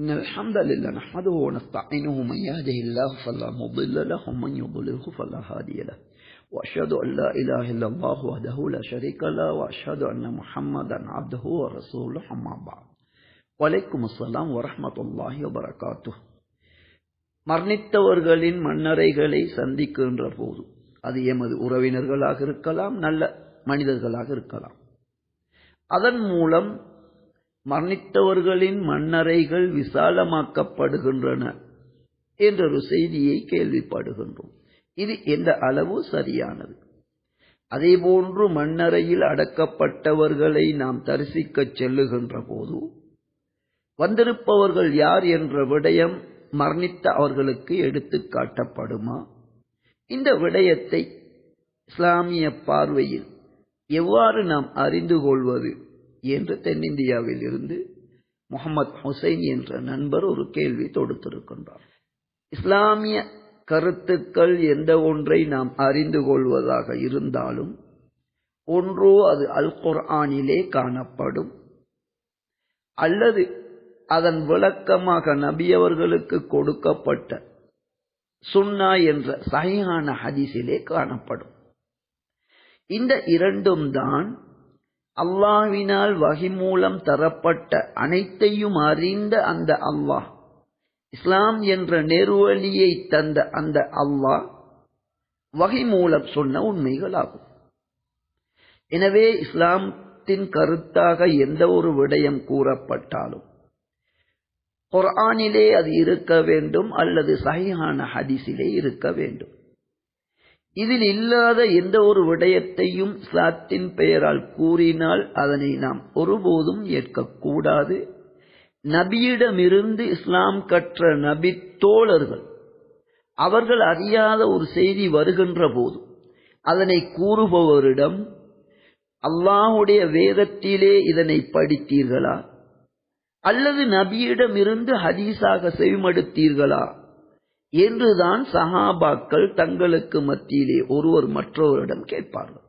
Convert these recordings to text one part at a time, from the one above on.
إن الحمد لله نحمده ونستعينه من يهده الله فلا مضل له ومن يضلله فلا هادي له. وأشهد أن لا إله إلا الله وحده لا شريك له وأشهد أن محمدا عبده ورسوله أما بعد. وعليكم السلام ورحمة الله وبركاته. மரணித்தவர்களின் மன்னரைகளை சந்திக்கின்ற போது அது எமது உறவினர்களாக இருக்கலாம் நல்ல மனிதர்களாக இருக்கலாம். அதன் மூலம் மரணித்தவர்களின் மண்ணறைகள் விசாலமாக்கப்படுகின்றன என்ற ஒரு செய்தியை கேள்விப்படுகின்றோம். இது எந்த அளவு சரியானது? அதேபோன்று மண்ணறையில் அடக்கப்பட்டவர்களை நாம் தரிசிக்கச் செல்லுகின்ற போது வந்திருப்பவர்கள் யார் என்ற விடயம் மரணித்த அவர்களுக்கு எடுத்து காட்டப்படுமா? இந்த விடயத்தை இஸ்லாமிய பார்வையில் எவ்வாறு நாம் அறிந்து கொள்வது? என்று தென்னிந்தியாவில் இருந்து முகமது ஹுசைன் என்ற நண்பர் ஒரு கேள்வி தொடுத்திருக்கின்றார். இஸ்லாமிய கருத்துக்கள் எந்த ஒன்றை நாம் அறிந்து கொள்வதாக இருந்தாலும் ஒன்றோ அது அல் குர்ஆனிலே காணப்படும். அல்லது அதன் விளக்கமாக நபியவர்களுக்கு கொடுக்கப்பட்ட சுன்னா என்ற சகையான ஹதீஸிலே காணப்படும். இந்த இரண்டும் தான் அல்லாவினால் வகி மூலம் தரப்பட்ட அனைத்தையும் அறிந்த அந்த அல்லாஹ் இஸ்லாம் என்ற நெருவழியை தந்த அந்த அல்லாஹ் வகை மூலம் சொன்ன உண்மைகளாகும். எனவே இஸ்லாமத்தின் கருத்தாக எந்த ஒரு விடயம் கூறப்பட்டாலும் குர்ஆனிலே அது இருக்க வேண்டும் அல்லது சஹிஹான ஹதீஸிலே இருக்க வேண்டும். இதில் இல்லாத எந்த ஒரு விடயத்தையும் இஸ்லாத்தின் பெயரால் கூறினால் அதனை நாம் ஒருபோதும் ஏற்கக்கூடாது. நபியிடமிருந்து இஸ்லாம் கற்ற நபி தோழர்கள் அவர்கள் அறியாத ஒரு செய்தி வருகின்ற போது அதனை கூறுபவரிடம் அல்லாஹுடைய வேதத்திலே இதனை படித்தீர்களா? அல்லது நபியிடமிருந்து ஹதீஸாக செவிமடுத்தீர்களா? என்றுதான் சஹாபாக்கள் தங்களுக்கு மத்தியிலே ஒருவர் மற்றவரிடம் கேட்பார்கள்.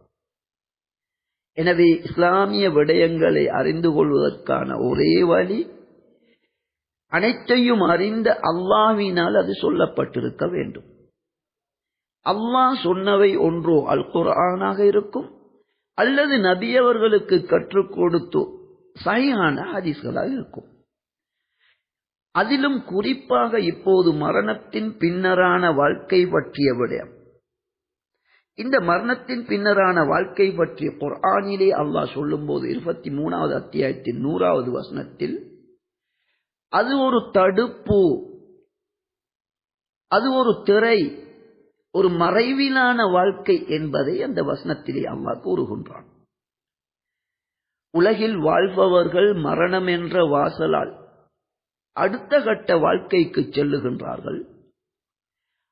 எனவே இஸ்லாமிய விடயங்களை அறிந்து கொள்வதற்கான ஒரே வழி அனைத்தையும் அறிந்த அல்லாவினால் அது சொல்லப்பட்டிருக்க வேண்டும். அல்லாஹ் சொன்னவை ஒன்றோ அல் குரானாக இருக்கும் அல்லது நபியவர்களுக்கு கற்றுக் கொடுத்து சரியான ஹதீஸ்களாக இருக்கும். அதிலும் குறிப்பாக இப்போது மரணத்தின் பின்னரான வாழ்க்கை பற்றிய விடயம். இந்த மரணத்தின் பின்னரான வாழ்க்கை பற்றிய குர்ஆனிலே அல்லாஹ் சொல்லும்போது இருபத்தி மூணாவது அத்தியாயத்தின் நூறாவது வசனத்தில் அது ஒரு தடுப்பு அது ஒரு திரை ஒரு மறைவிலான வாழ்க்கை என்பதை அந்த வசனத்திலே அல்லாஹ் கூறுகின்றான். உலகில் வாழ்பவர்கள் மரணம் என்ற வாசலால் அடுத்த கட்ட வாழ்க்கைக்கு செல்லுகின்றார்கள்.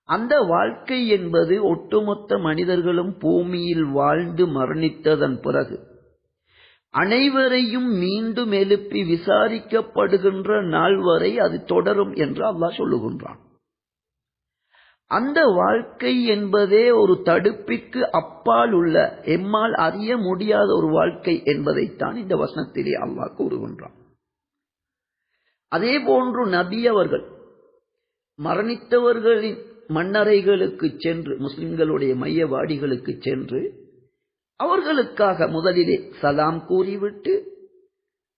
அந்த வாழ்க்கை என்பது ஒட்டுமொத்த மனிதர்களும் பூமியில் வாழ்ந்து மரணித்ததன் பிறகு அனைவரையும் மீண்டும் எழுப்பி விசாரிக்கப்படுகின்ற நாள் வரை அது தொடரும் என்று அல்லாஹ் சொல்லுகின்றான். அந்த வாழ்க்கை என்பதே ஒரு தடுப்பிற்கு அப்பால் உள்ள எம்மால் அறிய முடியாத ஒரு வாழ்க்கை என்பதைத்தான் இந்த வசனத்திலே அல்லாஹ் கூறுகின்றான். அதே போன்று நபி அவர்கள் மரணித்தவர்களின் மன்னரைகளுக்கு சென்று முஸ்லிம்களுடைய மையவாடிகளுக்கு சென்று அவர்களுக்காக முதலிலே சலாம் கூறிவிட்டு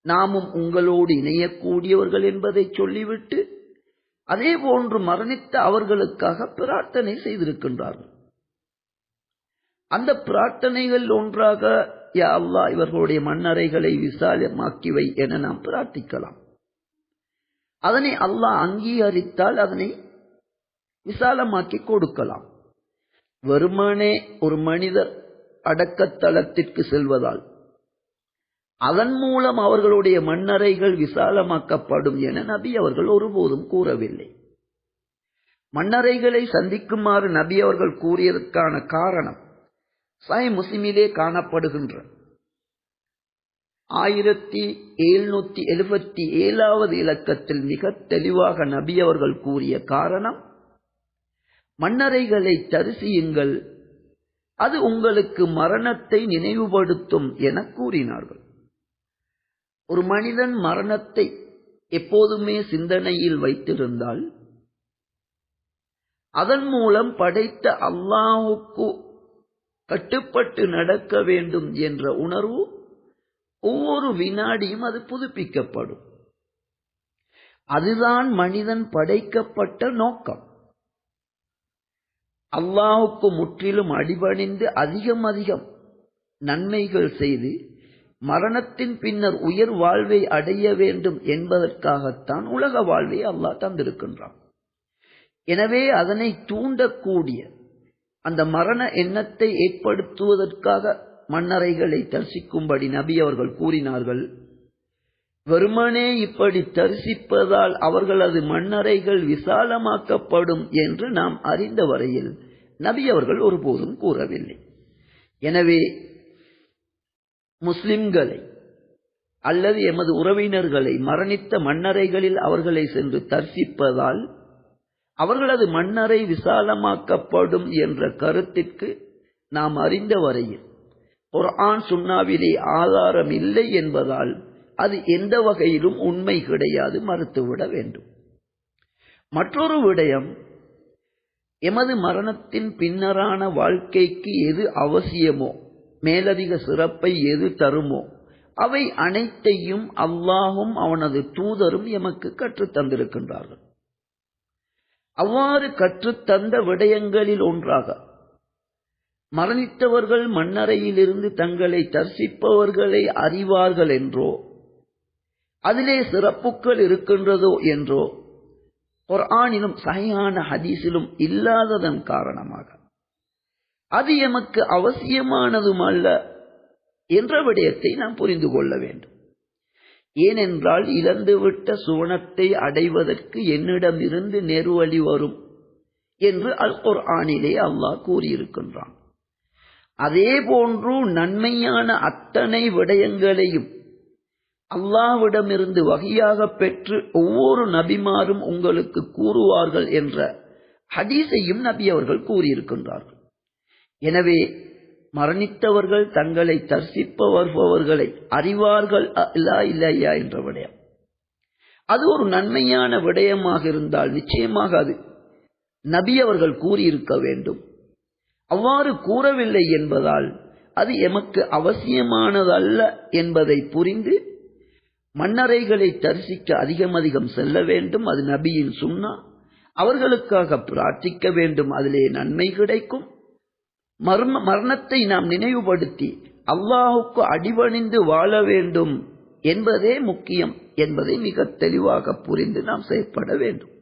நாமும் உங்களோடு இணையக்கூடியவர்கள் என்பதை சொல்லிவிட்டு அதே போன்று மரணித்த அவர்களுக்காக பிரார்த்தனை செய்திருக்கின்றார்கள். அந்த பிரார்த்தனைகள் ஒன்றாக யா அல்லா இவர்களுடைய மன்னரைகளை விசாலமாக்கிவை என நாம் பிரார்த்திக்கலாம். அதனை அல்லாஹ் அங்கீகரித்தால் அதனை விசாலமாக்கி கொடுக்கலாம். வெறுமனே ஒரு மனிதர் அடக்கத்தளத்திற்கு செல்வதால் அதன் மூலம் அவர்களுடைய மண்ணறைகள் விசாலமாக்கப்படும் என நபி அவர்கள் ஒருபோதும் கூறவில்லை. மண்ணறைகளை சந்திக்குமாறு நபி அவர்கள் கூறியதற்கான காரணம் சாய் முஸ்லிமிலே காணப்படுகின்ற ஆயிரத்தி எழுநூத்தி எழுபத்தி ஏழாவது இலக்கத்தில் மிக தெளிவாக நபி அவர்கள் கூறிய காரணம் மன்னரைகளை தரிசியுங்கள் அது உங்களுக்கு மரணத்தை நினைவுபடுத்தும் என கூறினார்கள். ஒரு மனிதன் மரணத்தை எப்போதுமே சிந்தனையில் வைத்திருந்தால் அதன் மூலம் படைத்த அல்லாஹுக்கு கட்டுப்பட்டு நடக்க வேண்டும் என்ற உணர்வு ஒவ்வொரு வினாடியும் அது புதுப்பிக்கப்படும். அதுதான் மனிதன் படைக்கப்பட்ட நோக்கம். அல்லாஹுக்கு முற்றிலும் அடிபணிந்து அதிகம் அதிகம் நன்மைகள் செய்து மரணத்தின் பின்னர் உயர் வாழ்வை அடைய வேண்டும் என்பதற்காகத்தான் உலக வாழ்வை அல்லாஹ் தந்திருக்கின்றான். எனவே அதனை தூண்டக்கூடிய அந்த மரண எண்ணத்தை ஏற்படுத்துவதற்காக மன்னரைகளை தரிசிக்கும்படி நபி அவர்கள் கூறினார்கள் வெறுமனே இப்படி தரிசிப்பதால் அவர்களது மண்ணறைகள் விசாலமாக்கப்படும் என்று நாம் அறிந்த வரையில் நபி அவர்கள் ஒருபோதும் கூறவில்லை. எனவே முஸ்லிம்களை அல்லது எமது உறவினர்களை மரணித்த மண்ணறைகளில் அவர்களை சென்று தரிசிப்பதால் அவர்களது மண்ணறை விசாலமாக்கப்படும் என்ற கருத்திற்கு நாம் அறிந்த வரையில் குர்ஆன் சுண்ணாவிலே ஆதாரம் இல்லை என்பதால் அது எந்த வகையிலும் உண்மை கிடையாது மறுத்துவிட வேண்டும். மற்றொரு விடயம் எமது மரணத்தின் பின்னரான வாழ்க்கைக்கு எது அவசியமோ மேலதிக சிறப்பை எது தருமோ அவை அனைத்தையும் அல்லாஹும் அவனது தூதரும் எமக்கு கற்றுத் தந்திருக்கின்றார்கள். அவ்வாறு கற்றுத்தந்த விடயங்களில் ஒன்றாக மரணித்தவர்கள் மண்ணறையிலிருந்து தங்களை தரிசிப்பவர்களை அறிவார்கள் என்றோ அதிலே சிறப்புகள் இருக்கின்றதோ என்றோ குர்ஆனிலும் சகையான ஹதீஸிலும் இல்லாததன் காரணமாக. அது எமக்கு அவசியமானதும் அல்ல என்ற விடயத்தை நாம் புரிந்து கொள்ள வேண்டும். ஏனென்றால் இழந்துவிட்ட சுவனத்தை அடைவதற்கு என்னிடமிருந்து நெருவழி வரும் என்று அல் குர்ஆனிலே அல்லாஹ் கூறியிருக்கின்றான். அதே போன்று நன்மையான அத்தனை விடயங்களையும் அல்லாவிடமிருந்து வகையாக பெற்று ஒவ்வொரு நபிமாரும் உங்களுக்கு கூறுவார்கள் என்ற ஹதீஸையும் நபி அவர்கள் கூறியிருக்கின்றார்கள். எனவே மரணித்தவர்கள் தங்களை தரிசிப்ப வருபவர்களை அறிவார்கள் இல்லா இல்லையா என்ற விடயம். அது ஒரு நன்மையான விடயமாக இருந்தால் நிச்சயமாக அது நபி அவர்கள் கூறியிருக்க வேண்டும். அவ்வாறு கூறவில்லை என்பதால் அது எமக்கு அவசியமானதல்ல என்பதை புரிந்து மன்னரைகளை தரிசிக்க அதிகம் அதிகம் செல்ல வேண்டும் அது நபியின் சுண்ணா. அவர்களுக்காக பிரார்த்திக்க வேண்டும் அதிலே நன்மை கிடைக்கும். மர்ம மரணத்தை நாம் நினைவுபடுத்தி அல்லாஹுக்கு அடிபணிந்து வாழ வேண்டும் என்பதே முக்கியம் என்பதை மிக தெளிவாக புரிந்து நாம் செயற்பட வேண்டும்.